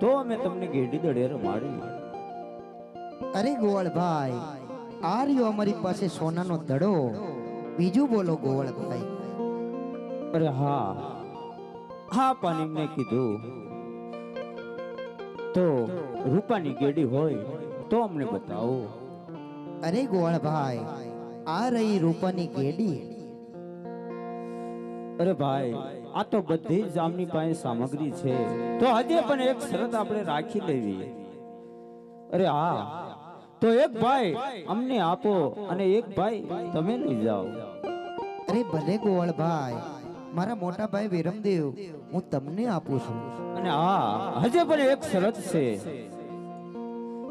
તો અમે તમને ગેડી દડે રમાડી અરે ગોવળભાઈ આ રહ્યો અમારી પાસે સોનાનો દડો. બીજું બોલો ગોવળભાઈ. અરે હા હા પણ એમને કીધું. તો રૂપાની ગેડી હોય તો અમને બતાવો. અરે ગોવળભાઈ આ રહી રૂપાની ગેડી અરે ભાઈ આ તો બધી જ આમની પાસે સામગ્રી છે. તો હજે પણ એક શરત આપણે રાખી લેવી. અરે હા. તો એક ભાઈ અમને આપો અને એક ભાઈ તમે લઈ જાઓ. અરે ભલે ગોવળભાઈ મારા મોટા ભાઈ વિરમદેવ હું તમને આપું છું. અને હા હજે પણ એક શરત છે.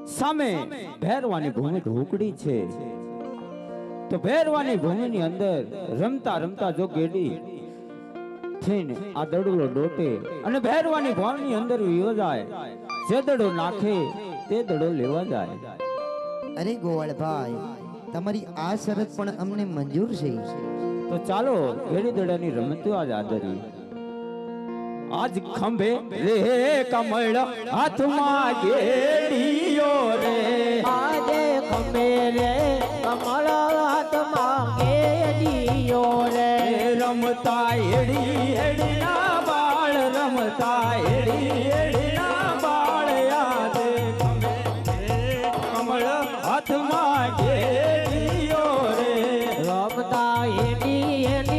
સામે ભેરવાની ભૂમિ ઢોકડી છે. તો ભેરવાની ભૂમિની અંદર રમતા રમતા જો ગેડી થઈને આ દડુલો ડોટે અને ભેરવાની ભવનની અંદર યોજાય. જે દડો નાખે તે દડો લેવા જાય. અરે ગોવાળભાઈ તમારી આ શરત પણ અમને મંજૂર છે. તો ચાલો ઘેડી દડાની રમતો આજ આદરી. આજ ખંભે રે કમળ હાથમાં ગેડીયો રે. આજે ખંભે રે કમળ હાથમાં ગેડીયો રે. રમતા એડી એડીના બાળ રમતા એડી એડીના બાળ યાદ રે કમળ હાથમાં ગેડીયો રે. રમતા એની એની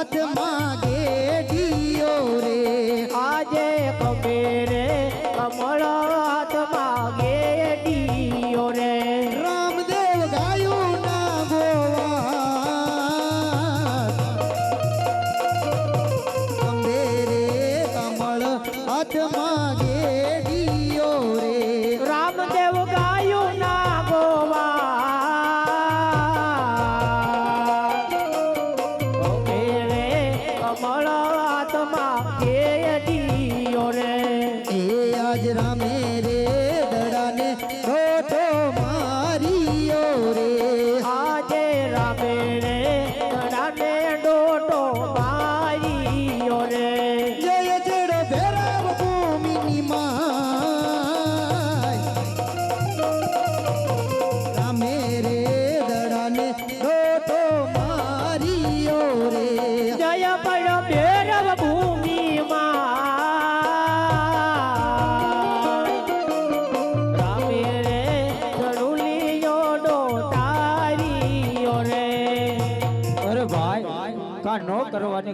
હાથમાં ગેડીયો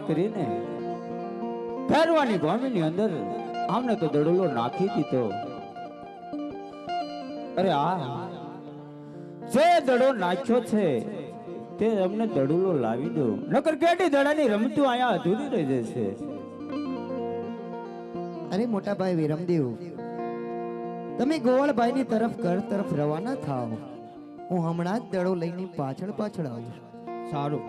કરીને ફેરવાની ભૂમિની અંદર આમને તો દડુલો નાખી દીધો. અરે આ જે દડો નાખ્યો છે તે અમને દડુલો લાવી દો. નકર કેટી દડાની રમતું અહીંયા અધૂરી રહી જશે. અરે મોટા ભાઈ વિરમદેવ તમે ગોવાળભાઈની તરફ ઘર તરફ રવાના થાઓ. હું હમણાં જ દડો લઈને પાછળ પાછળ આવું સારું.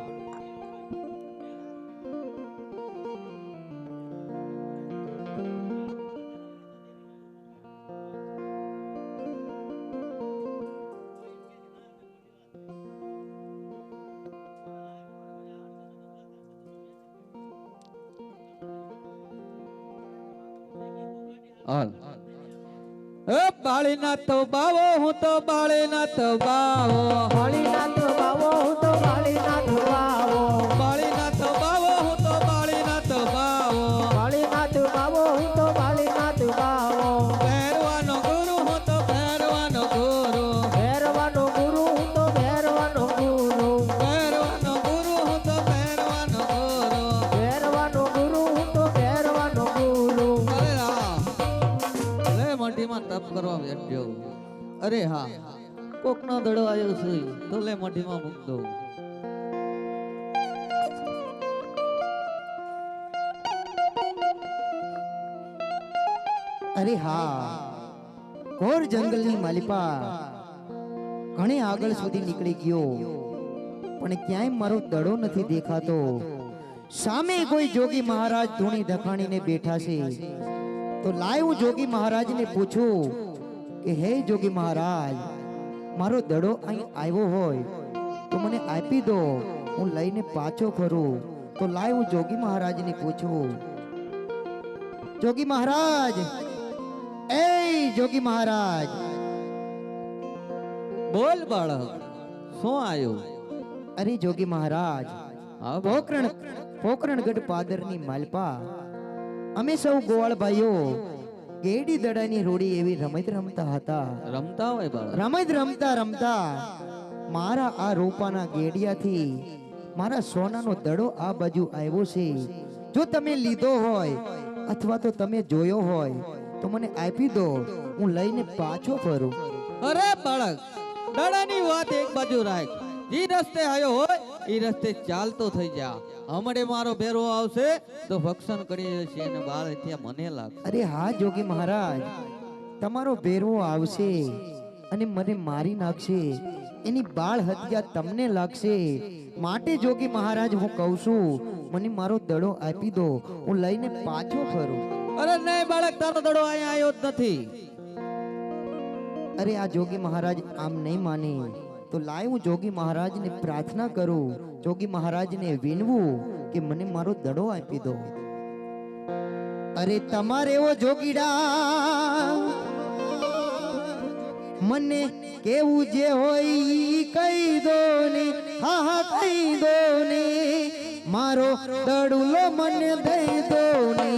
એ તો બાવો હું તો બાળીનાથ બાવો બાળીનાથ બાવો અરે હા, કોકનો દડો આવ્યો છે તો લે મઢીમાં મૂક દો અરે હા, ઘોર જંગલની માલિપા ઘણી આગળ સુધી નીકળી ગયો, પણ ક્યાંય મારો દડો નથી દેખાતો. સામે કોઈ જોગી મહારાજ ધૂણી ધખાણીને બેઠા છે. તો લાય હું જોગી મહારાજને પૂછું કે હે જોગી મહારાજ મારો દડો અહીં આવ્યો હોય તો મને આપી દો. હું લઈને પાછો ફરું. તો લાય હું જોગી મહારાજને પૂછું. જોગી મહારાજ એ જોગી મહારાજ. બોલ બાળક શું આવ્યું અરે જોગી મહારાજ પોકરણ પોકરણગઢ પાદરની માલપા. અમે સૌ ગોવાળ ભાઈઓ ગેડી દડાની રોડી એવી રમત રમતા હતા? રમતા હોય બાળક. રમત રમતા રમતા મારા આ રોપાના ગેડિયાથી મારા સોનાનો દડો આ બાજુ આવ્યો છે. જો તમે લીધો હોય અથવા તો તમે જોયો હોય તો મને આપી દો. હું લઈને પાછો ફરું. અરે બાળક દડાની વાત એક બાજુ રાખ. જે રસ્તે આવ્યો હોય એ રસ્તે ચાલતો થઈ જા. હમણે મારો ભેરો આવશે તો ભક્ષણ કરી જશે અને બાળ ત્યાં મને લાગશે. અરે હા જોગી મહારાજ. તમારો ભેરો આવશે અને મને મારી નાખશે. એની બાળ હત્યા તમને લાગશે. માટે જોગી મહારાજ હું કહું છું મને મારો દડો આપી દો. હું લઈને પાછો ફરું. અરે નહીં બાળક તારો દડો અહીંયા આવ્યો જ નથી. અરે આ જોગી મહારાજ આમ નહીં માને. તો લાય હું જોગી મહારાજને પ્રાર્થના કરું, જોગી મહારાજને વિનવું કે મને મારો દડો આપી દો. અરે તમારે એવો જોગીડા મને કેવું જે હોય કહી દો ને, હા હા, કહી દો ને, મારો દડુલો મને દઈ દો ને.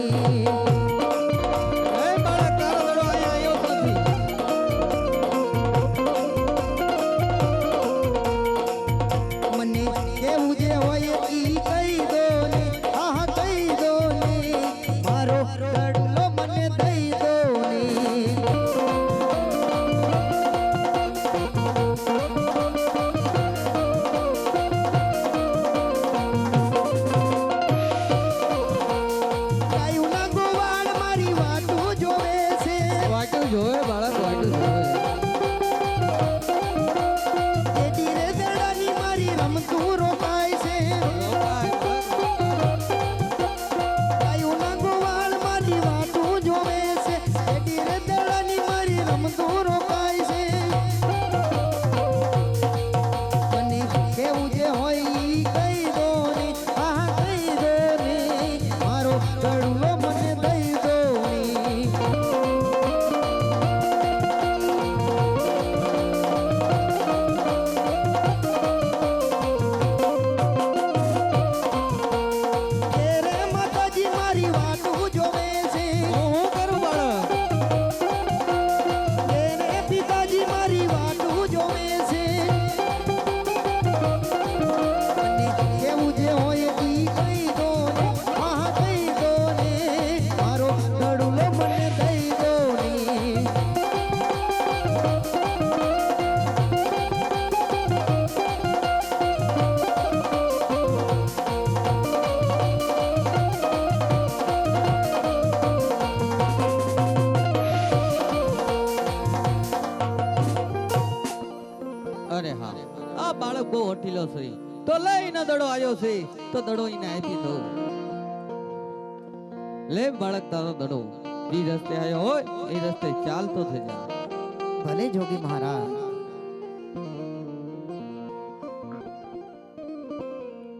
બહુ હઠીલો છે. તો લઈને દડો આવ્યો છે, તો દડો એને આપી દઉં. લે બાળક, તારો દડો. ઈ રસ્તે આવ્યો હોય એ રસ્તે ચાલતો થઈ જાય. ભલે જોગી મહારાજ.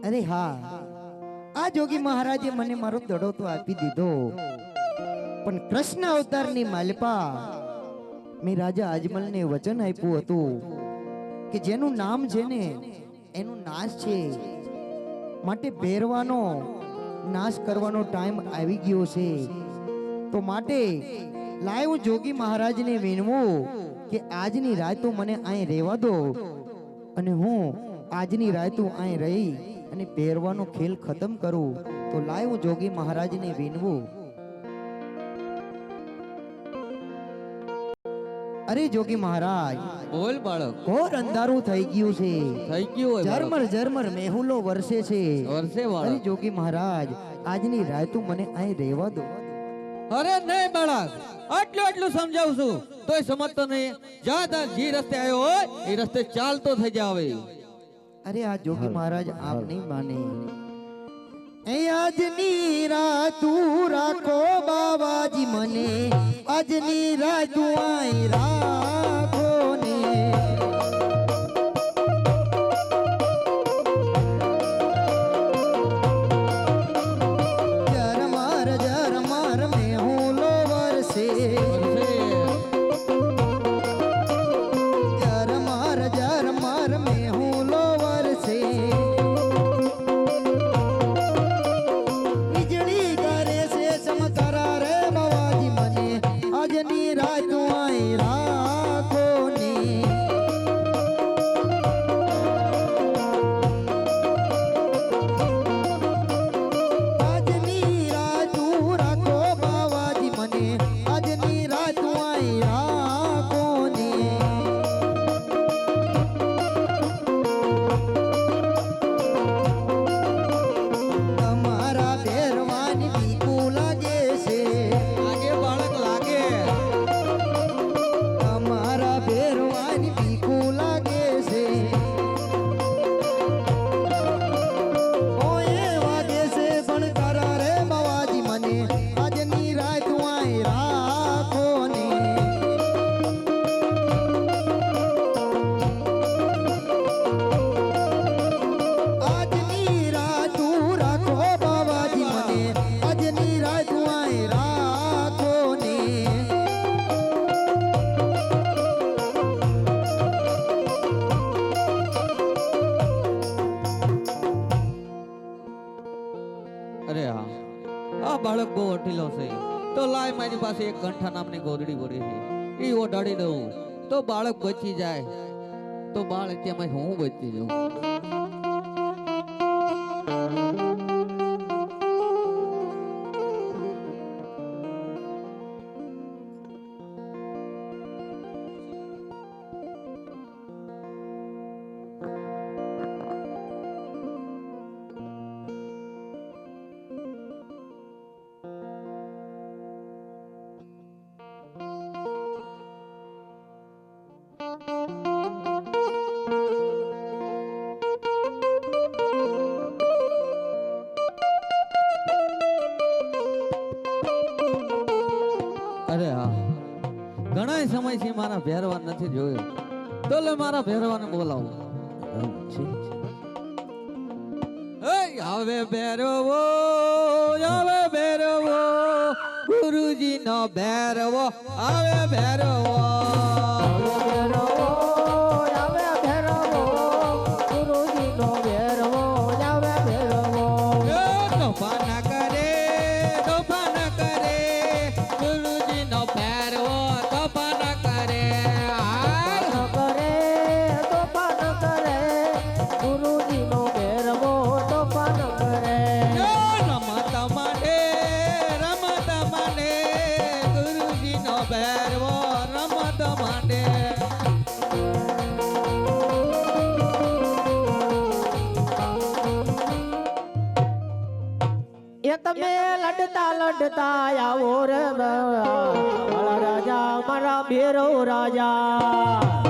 અરે હા, આ જોગી મહારાજે મને મારો દડો તો આપી દીધો. પણ કૃષ્ણ અવતારની માલપા મેં રાજા આજમલને વચન આપ્યું હતું. કે જેનું નામ છે ને એનું નાશ છે, માટે ભેરવાનો નાશ કરવાનો ટાઈમ આવી ગયો છે. તો માટે લાયો જોગી મહારાજને વિનવું કે આજની રાત તો મને અહીં રહેવા દો. અને હું આજની રાત હું અહીં રહી અને પહેરવાનો ખેલ ખતમ કરું. તો લાયો જોગી મહારાજને વિનવું અરે જોગી મહારાજ. બોલ બાળક. ઘોર અંધારું થઈ ગયું છે. થઈ ગયું હોય. ઝરમર ઝરમર મેહુલો વરસે છે. વર્ષે અરે જોગી મહારાજ આજની રાત તું મને અહીં રહેવા દો. અરે નહીં બાળક. આટલું આટલું સમજાવું છું. તોય સમજતો નહીં. જા તા જે રસ્તે આવ્યો હોય એ રસ્તે ચાલતો થઈ જાવે. અરે આ જોગી મહારાજ આપ નહીં માને. આજની રાતું રાખો બાબાજી મને. આજની રાતું આઈ અરે હા. આ બાળક બહુ અટીલો છે. તો લાય મારી પાસે એક કંઠા નામની ગોદડી પડી છે. એ ઓઢાડી દઉં. તો બાળક બચી જાય. તો બાળક તેમાં હું બચી જાઉં. ઘણા સમયથી મારા ભેરવાન નથી જોયો. તો લે મારા ભેરવાને બોલાવો. હવે આવે ભેરવો આવે ભેરવો ગુરુજી નો ભેરવો આવે ભેરવો. રમત માટે. એ તમે લડતા લડતા આવો રે રાજા મારા બેરો રાજા.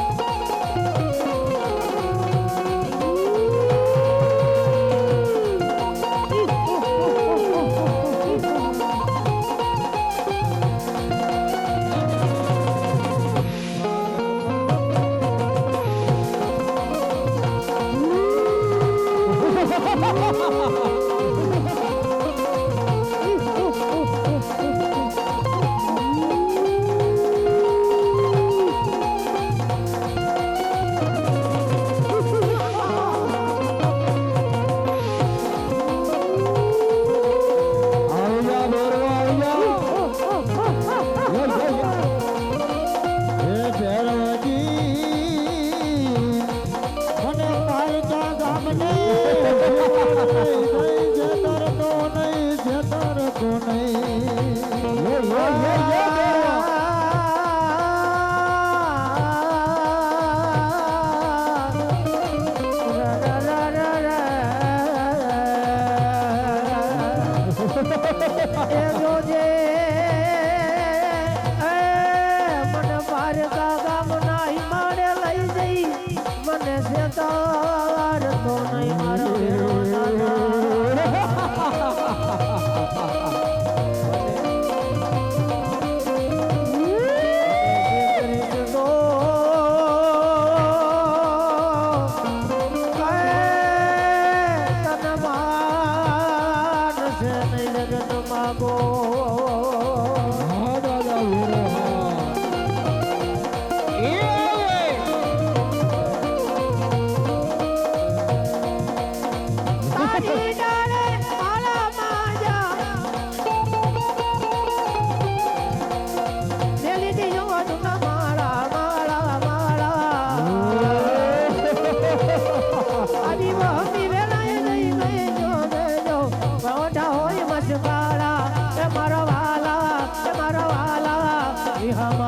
Hare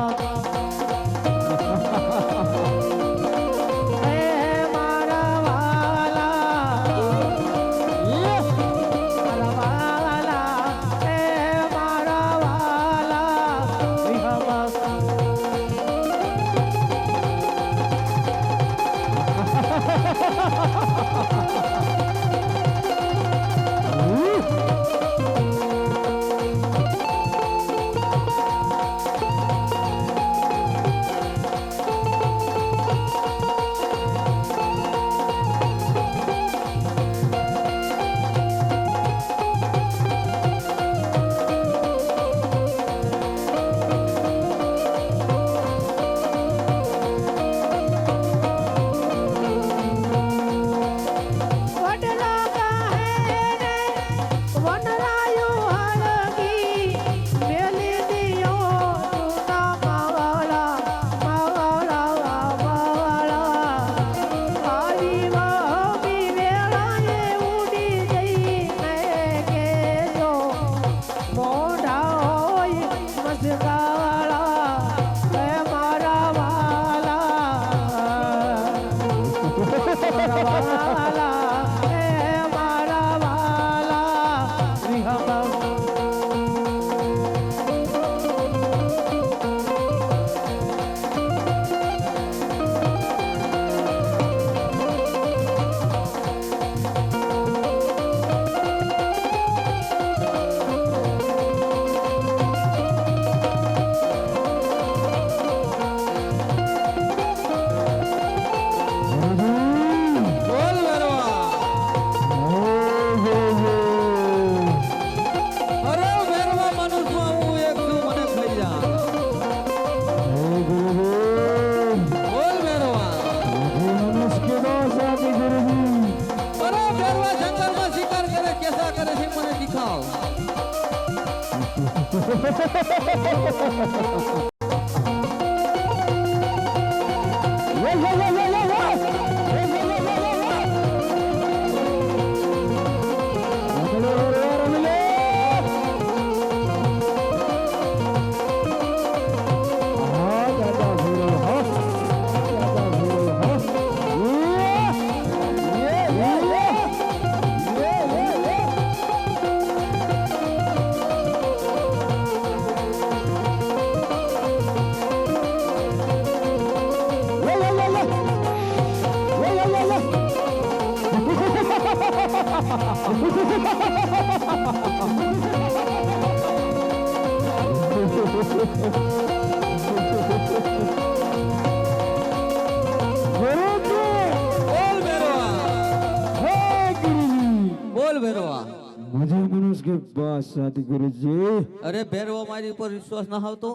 સદગુરુજી અરે ભેરવો મારી ઉપર વિશ્વાસ ના આવતો.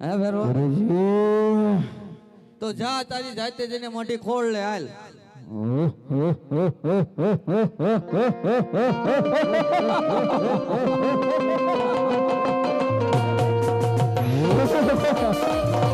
હે ભેરવો? ગુરુજી. તો જા તારી જાતે જઈને મોટી ખોળ લે હાલ. Oh,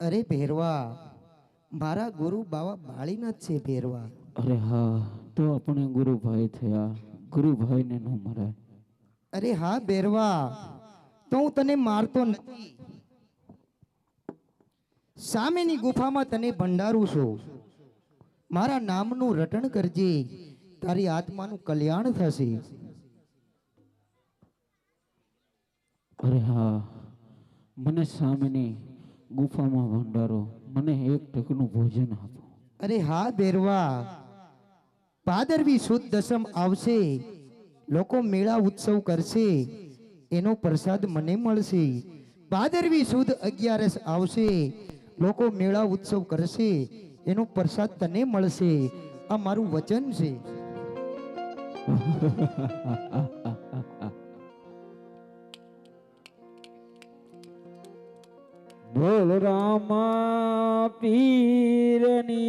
અરે ભેરવા મારા ગુરુ બાવા બાળીનાથ છે ભેરવા. અરે હા તો આપણે ગુરુભાઈ થયા. ગુરુભાઈને ન મરાય. અરે હા ભેરવા તો હું તને મારતો નથી. સામેની ગુફામાં તને ભંડારું છું. મારા નામનું રટણ કરજે તારી આત્માનું કલ્યાણ થશે. અરે હા મને સામેની ગુફામાં ભંડારો મને એક ટકનું ભોજન આપો. અરે હા બેરવા. ભાદરવી સુદ દસમ આવશે. લોકો મેળા ઉત્સવ કરશે. એનો પ્રસાદ મને મળશે. ભાદરવી સુદ અગિયારસ આવશે. લોકો મેળા ઉત્સવ કરશે. એનો પ્રસાદ તને મળશે. આ મારું વચન છે. બોલ રામ પીરની